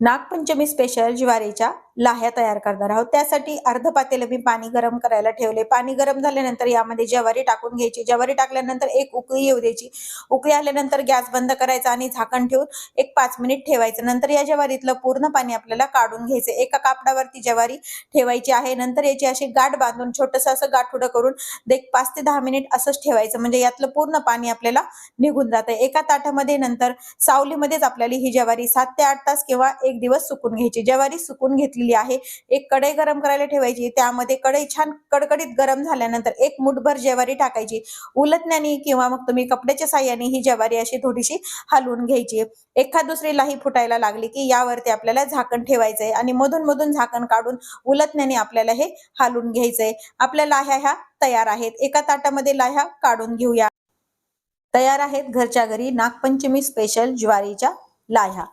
Nagpanchami special ज्वारीच्या लाह्या तयार करणार आहोत. त्यासाठी अर्ध पातेलं मी पाणी गरम करायला ठेवले. पाणी गरम झाल्यानंतर यामध्ये ज्वारी टाकून घ्यायची. ज्वारी टाकल्यानंतर एक उकळी येऊ द्यायची. उकळी आल्यानंतर गॅस बंद करायचा आणि झाकण ठेवून एक पाच मिनिट ठेवायचं. नंतर या ज्वारीतलं पूर्ण पाणी आपल्याला काढून घ्यायचं. एका कापडावरती ज्वारी ठेवायची आहे. नंतर याची अशी गाठ बांधून छोटस असं गाठोडं करून एक पाच ते दहा मिनिट असंच ठेवायचं. म्हणजे यातलं पूर्ण पाणी आपल्याला निघून जातं. एका ताटामध्ये नंतर सावलीमध्येच आपल्याला ही ज्वारी सात ते आठ तास किंवा एक दिवस सुकून घ्यायची. ज्वारी सुकून घेतली ठेवलेली आहे. एक कढई गरम करायला ठेवायची त्यामध्ये कढई छान कडकडीत गरम झाल्यानंतर एक मुठभर ज्वारी टाकायची. उलटण्याने किंवा मग तुम्ही कपड्याच्या साह्याने ही ज्वारी अशी थोडीशी हलवून घ्यायची. एखाद दुसरी लाही फुटायला लागली की यावरती आपल्याला झाकण ठेवायचंय आणि मधून मधून झाकण काढून उलटण्याने आपल्याला हे हलवून घ्यायचंय. आपल्या लाह्या ह्या तयार आहेत. एका ताटामध्ये लाह्या काढून घेऊया. तयार आहेत घरच्या घरी नागपंचमी स्पेशल ज्वारीच्या लाह्या.